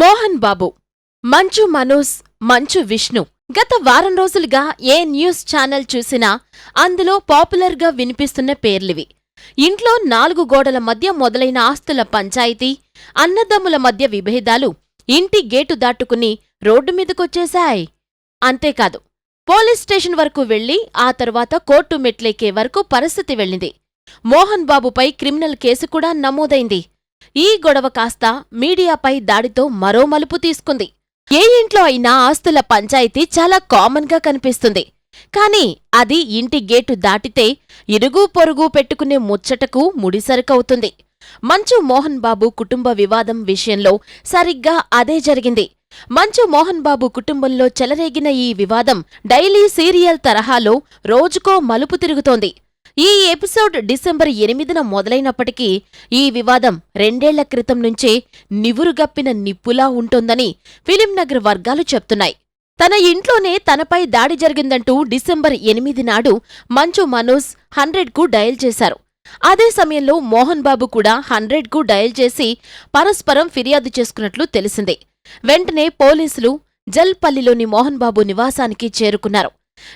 మోహన్ బాబు మంచు మనోజ్ మంచు విష్ణు. గత వారం రోజులుగా ఏ న్యూస్ ఛానల్ చూసినా అందులో పాపులర్గా వినిపిస్తున్న పేర్లివి. ఇంట్లో నాలుగు గోడల మధ్య మొదలైన ఆస్తుల పంచాయతీ అన్నదమ్ముల మధ్య విభేదాలు ఇంటి గేటు దాటుకుని రోడ్డు మీదకొచ్చేశాయి. అంతేకాదు పోలీస్ స్టేషన్ వరకు వెళ్ళి ఆ తర్వాత కోర్టు మెట్లెక్కే వరకు పరిస్థితి వెళ్ళింది. మోహన్ బాబుపై క్రిమినల్ కేసు కూడా నమోదైంది. ఈ గొడవ కాస్త మీడియాపై దాడితో మరో మలుపు తీసుకుంది. ఏ ఇంట్లో అయినా ఆస్తుల పంచాయతీ చాలా కామన్గా కనిపిస్తుంది. కాని అది ఇంటి గేటు దాటితే ఇరుగు పొరుగు పెట్టుకునే ముచ్చటకు ముడిసరుకవుతుంది మంచు మోహన్ బాబు కుటుంబ వివాదం విషయంలో సరిగ్గా అదే జరిగింది. మంచు మోహన్ బాబు కుటుంబంలో చెలరేగిన ఈ వివాదం డైలీ సీరియల్ తరహాలో రోజుకో మలుపు తిరుగుతోంది. ఈ ఎపిసోడ్ డిసెంబర్ ఎనిమిదిన మొదలైనప్పటికీ ఈ వివాదం రెండేళ్ళ క్రితం నుంచే నివురుగప్పిన నిప్పులా ఉంటోందని ఫిలింనగర్ వర్గాలు చెప్తున్నాయి. తన ఇంట్లోనే తనపై దాడి జరిగిందంటూ డిసెంబర్ ఎనిమిది నాడు మంచు మనోజ్ హండ్రెడ్కు డయల్ చేశారు. అదే సమయంలో మోహన్ బాబు కూడా హండ్రెడ్కు డయల్ చేసి పరస్పరం ఫిర్యాదు చేసుకున్నట్లు తెలిసిందే. వెంటనే పోలీసులు జల్పల్లిలోని మోహన్ బాబు నివాసానికి చేరుకున్నారు.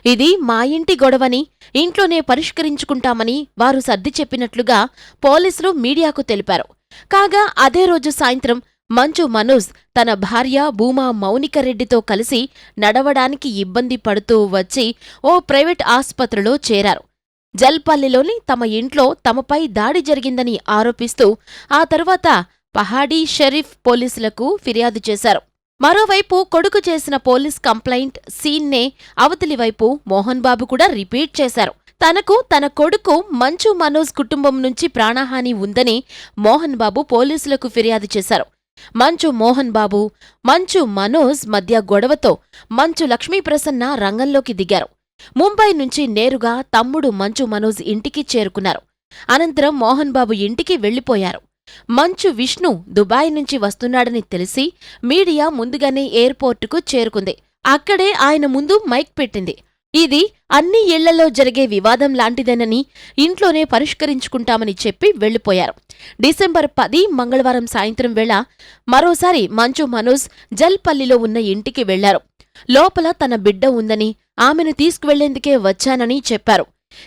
ఇది మా ఇంటి గొడవని ఇంట్లోనే పరిష్కరించుకుంటామని వారు సర్ది చెప్పినట్లుగా పోలీసులు మీడియాకు తెలిపారు. కాగా అదే రోజు సాయంత్రం మంచు మనోజ్ తన భార్య భూమా మౌనికరెడ్డితో కలిసి నడవడానికి ఇబ్బంది పడుతూ వచ్చి ఓ ప్రైవేట్ ఆస్పత్రిలో చేరారు. జల్పల్లిలోని తమ ఇంట్లో తమపై దాడి జరిగిందని ఆరోపిస్తూ ఆ తరువాత పహాడీ షరీఫ్ పోలీసులకు ఫిర్యాదు చేశారు. మరోవైపు కొడుకు చేసిన పోలీస్ కంప్లైంట్ సీన్నే అవతలివైపు మోహన్ బాబు కూడా రిపీట్ చేశారు. తనకు తన కొడుకు మంచు మనోజ్ కుటుంబం నుంచి ప్రాణహాని ఉందని మోహన్ బాబు పోలీసులకు ఫిర్యాదు చేశారు. మంచు మోహన్ బాబు మంచు మనోజ్ మధ్య గొడవతో మంచు లక్ష్మీప్రసన్న రంగంలోకి దిగారు. ముంబై నుంచి నేరుగా తమ్ముడు మంచు మనోజ్ ఇంటికి చేరుకున్నారు. అనంతరం మోహన్ బాబు ఇంటికి వెళ్ళిపోయారు మంచు విష్ణు దుబాయ్ నుంచి వస్తున్నాడని తెలిసి మీడియా ముందుగానే ఎయిర్పోర్టుకు చేరుకుంది. అక్కడే ఆయన ముందు మైక్ పెట్టింది. ఇది అన్ని ఇళ్ళలో జరిగే వివాదం లాంటిదేనని ఇంట్లోనే పరిష్కరించుకుంటామని చెప్పి వెళ్ళిపోయారు డిసెంబర్ పది మంగళవారం సాయంత్రం వేళ మరోసారి మంచు మనోజ్ జల్పల్లిలో ఉన్న ఇంటికి వెళ్ళారు లోపల తన బిడ్డ ఉందని ఆమెను తీసుకువెళ్ళేందుకే వచ్చానని చెప్పారు.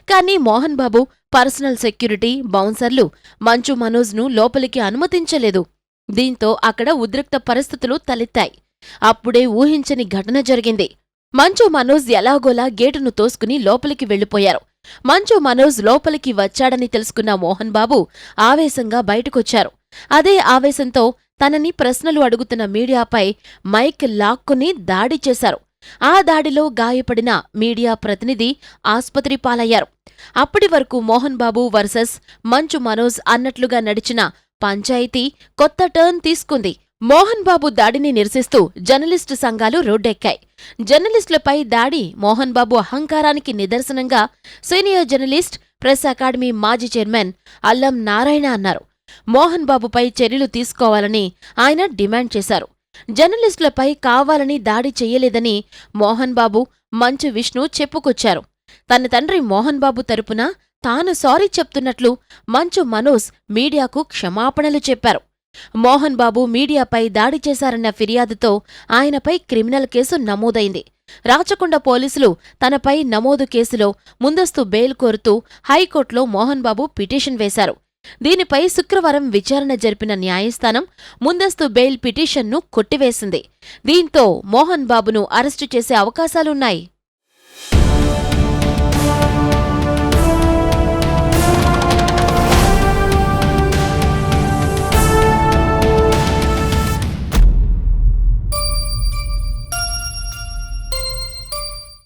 కానీ మోహన్ బాబు పర్సనల్ సెక్యూరిటీ బౌన్సర్లు మంచు మనోజ్ను లోపలికి అనుమతించలేదు. దీంతో అక్కడ ఉద్రిక్త పరిస్థితులు తలెత్తాయి. అప్పుడే ఊహించని ఘటన జరిగింది. మంచు మనోజ్ ఎలాగోలా గేటును తోసుకుని లోపలికి వెళ్ళిపోయారు మంచు మనోజ్ లోపలికి వచ్చాడని తెలుసుకున్న మోహన్ బాబు ఆవేశంగా బయటకొచ్చారు. అదే ఆవేశంతో తనని ప్రశ్నలు అడుగుతున్న మీడియాపై మైక్ లాక్కుని దాడి చేశారు. ఆ దాడిలో గాయపడిన మీడియా ప్రతినిధి ఆస్పత్రి పాలయ్యారు. అప్పటి వరకు మోహన్ బాబు వర్సెస్ మంచు మనోజ్ అన్నట్లుగా నడిచిన పంచాయతీ కొత్త టర్న్ తీసుకుంది. మోహన్ బాబు దాడిని నిరసిస్తూ జర్నలిస్టు సంఘాలు రోడ్డెక్కాయి. జర్నలిస్టులపై దాడి మోహన్ బాబు అహంకారానికి నిదర్శనంగా సీనియర్ జర్నలిస్ట్ ప్రెస్ అకాడమీ మాజీ చైర్మన్ అల్లం నారాయణ అన్నారు. మోహన్ బాబుపై చర్యలు తీసుకోవాలని ఆయన డిమాండ్ చేశారు. జర్నలిస్టులపై కావాలని దాడి చెయ్యలేదని మోహన్ బాబు మంచు విష్ణు చెప్పుకొచ్చారు. తన తండ్రి మోహన్ బాబు తరపున తాను సారీ చెప్తున్నట్లు మంచు మనోజ్ మీడియాకు క్షమాపణలు చెప్పారు. మోహన్ బాబు మీడియాపై దాడి చేశారన్న ఫిర్యాదుతో ఆయనపై క్రిమినల్ కేసు నమోదైంది. రాచకొండ పోలీసులు తనపై నమోదు కేసులో ముందస్తు బెయిల్ కోరుతూ హైకోర్టులో మోహన్ బాబు పిటిషన్ వేశారు. దీనిపై శుక్రవారం విచారణ జరిపిన న్యాయస్థానం ముందస్తు బెయిల్ పిటిషన్ను కొట్టివేసింది. దీంతో మోహన్ బాబును అరెస్టు చేసే అవకాశాలున్నాయి.